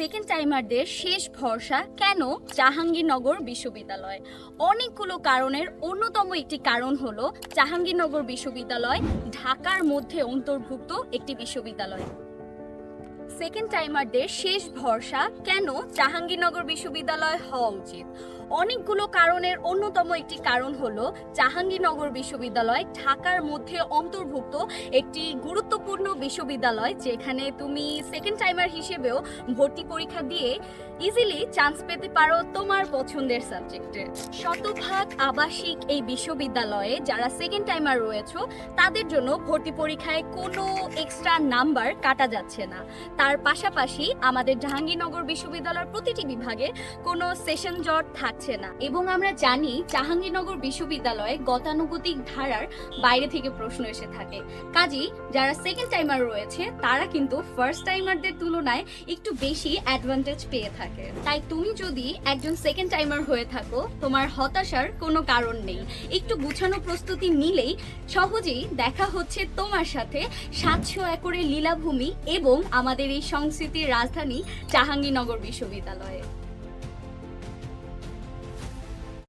Second টাইমারদের শেষ ভরসা কেন জাহাঙ্গীরনগর বিশ্ববিদ্যালয়? অনেকগুলো কারণের অন্যতম একটি কারণ হলো জাহাঙ্গীরনগর বিশ্ববিদ্যালয় ঢাকার মধ্যে অন্তর্ভুক্ত একটি বিশ্ববিদ্যালয়। সেকেন্ড টাইমারদের শেষ ভরসা কেন জাহাঙ্গীরনগর বিশ্ববিদ্যালয় হওয়া উচিত? অনেকগুলো কারণের অন্যতম একটি কারণ হলো জাহাঙ্গীরনগর বিশ্ববিদ্যালয় ঢাকার মধ্যে অন্তর্ভুক্ত একটি গুরুত্বপূর্ণ বিশ্ববিদ্যালয় যেখানে তুমি সেকেন্ড টাইমার হিসেবেও ভর্তি পরীক্ষা দিয়ে ইজিলি চান্স পেতে পারো তোমার পছন্দের সাবজেক্টে শতভাগ আবাসিক এই বিশ্ববিদ্যালয়ে যারা সেকেন্ড টাইমার রয়েছে, তাদের জন্য ভর্তি পরীক্ষায় কোনো এক্সট্রা নাম্বার কাটা যাচ্ছে না। তার পাশাপাশি আমাদের জাহাঙ্গীরনগর বিশ্ববিদ্যালয়ের প্রতিটি বিভাগে কোনো সেশন জট থাকছে না। এবং আমরা জানি জাহাঙ্গীরনগর বিশ্ববিদ্যালয়ে গতানুগতিক ধারার বাইরে থেকে প্রশ্ন এসে থাকে। কাজেই যারা সেকেন্ড টাইমার রয়েছে, তারা কিন্তু ফার্স্ট টাইমারদের তুলনায় একটু বেশি অ্যাডভান্টেজ পেয়ে থাকে। তাই তুমি যদি একজন সেকেন্ড টাইমার হয়ে থাকো, তোমার হতাশার কোনো কারণ নেই। একটু গুছানো প্রস্তুতি নিলেই সহজেই দেখা হচ্ছে তোমার সাথে সাতশো একরের লীলাভূমি এবং আমাদের এই সংস্কৃতির রাজধানী জাহাঙ্গীরনগর বিশ্ববিদ্যালয়ে।